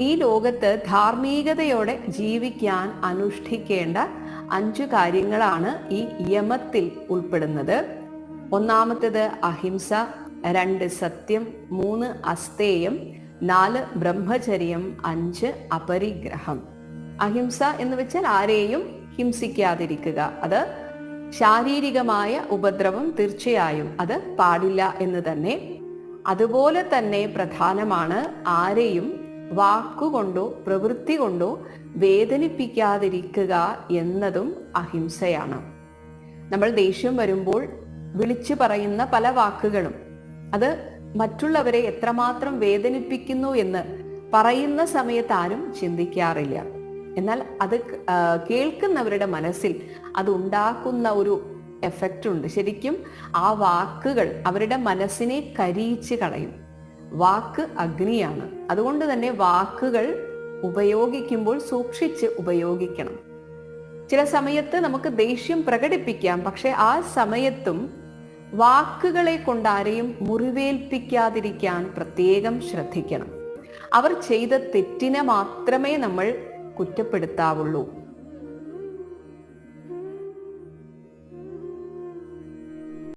ഈ ലോകത്ത് ധാർമ്മികതയോടെ ജീവിക്കാൻ അനുഷ്ഠിക്കേണ്ട അഞ്ചു കാര്യങ്ങളാണ് ഈ യമത്തിൽ ഉൾപ്പെടുന്നത്. ഒന്നാമത്തേത് അഹിംസ രണ്ട് സത്യം മൂന്ന് അസ്തേയം നാല് ബ്രഹ്മചര്യം അഞ്ച് അപരിഗ്രഹം. അഹിംസ എന്ന് വെച്ചാൽ ആരെയും ഹിംസിക്കാതിരിക്കുക. അത് ശാരീരികമായ ഉപദ്രവം തീർച്ചയായും അത് പാടില്ല എന്ന് തന്നെ. അതുപോലെ തന്നെ പ്രധാനമാണ് ആരെയും വാക്കുകൊണ്ടോ പ്രവൃത്തി കൊണ്ടോ വേദനിപ്പിക്കാതിരിക്കുക എന്നതും അഹിംസയാണ്. നമ്മൾ ദേഷ്യം വരുമ്പോൾ വിളിച്ചു പറയുന്ന പല വാക്കുകളും അത് മറ്റുള്ളവരെ എത്രമാത്രം വേദനിപ്പിക്കുന്നു എന്ന് പറയുന്ന സമയത്ത് ആരും ചിന്തിക്കാറില്ല. എന്നാൽ അത് കേൾക്കുന്നവരുടെ മനസ്സിൽ അത് ഉണ്ടാക്കുന്ന ഒരു എഫക്റ്റ് ഉണ്ട്. ശരിക്കും ആ വാക്കുകൾ അവരുടെ മനസ്സിനെ കരിയിച്ച് കളയും. വാക്ക് അഗ്നിയാണ്. അതുകൊണ്ട് തന്നെ വാക്കുകൾ ഉപയോഗിക്കുമ്പോൾ സൂക്ഷിച്ച് ഉപയോഗിക്കണം. ചില സമയത്ത് നമുക്ക് ദേഷ്യം പ്രകടിപ്പിക്കാം. പക്ഷെ ആ സമയത്തും വാക്കുകളെ കൊണ്ട് ആരെയും മുറിവേൽപ്പിക്കാതിരിക്കാൻ പ്രത്യേകം ശ്രദ്ധിക്കണം. അവർ ചെയ്ത തെറ്റിനെ മാത്രമേ നമ്മൾ കുറ്റപ്പെടുത്താവുള്ളൂ.